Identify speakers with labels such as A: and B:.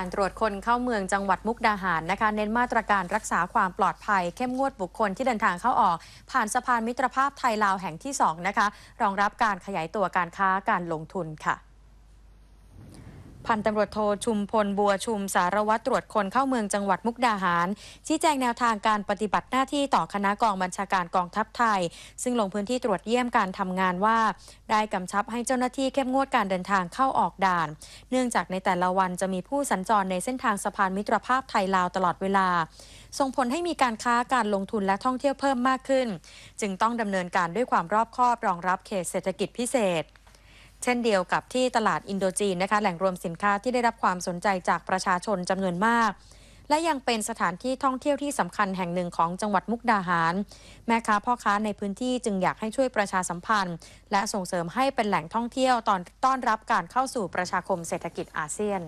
A: การตรวจคนเข้าเมืองจังหวัดมุกดาหารนะคะ เน้นมาตรการรักษาความปลอดภัย เข้มงวดบุคคลที่เดินทางเข้าออก ผ่านสะพานมิตรภาพไทยลาวแห่งที่ 2 นะคะ รองรับการขยายตัวการค้าการลงทุนค่ะ พันตำรวจโทชุมพลบัวชุมสารวัตรตรวจคนเข้าเมืองจังหวัดมุกดาหาร ชี้แจงแนวทางการปฏิบัติหน้าที่ต่อคณะกองบัญชาการกองทัพไทย ซึ่งลงพื้นที่ตรวจเยี่ยมการทำงานว่า ได้กำชับให้เจ้าหน้าที่เข้มงวดการเดินทางเข้าออกด่าน เนื่องจากในแต่ละวันจะมีผู้สัญจรในเส้นทางสะพานมิตรภาพไทยลาวตลอดเวลา ส่งผลให้มีการค้าการลงทุนและท่องเที่ยวเพิ่มมากขึ้น จึงต้องดำเนินการด้วยความรอบคอบรองรับเขตเศรษฐกิจพิเศษ เช่นเดียวกับที่ตลาดอินโดจีนนะคะแหล่งรวมสินค้าที่ได้รับความสนใจจากประชาชนจำนวนมาก และยังเป็นสถานที่ท่องเที่ยวที่สำคัญแห่งหนึ่งของจังหวัดมุกดาหาร แม่ค้าพ่อค้าในพื้นที่จึงอยากให้ช่วยประชาสัมพันธ์ และส่งเสริมให้เป็นแหล่งท่องเที่ยวตอนต้อนรับการเข้าสู่ประชาคมเศรษฐกิจอาเซียน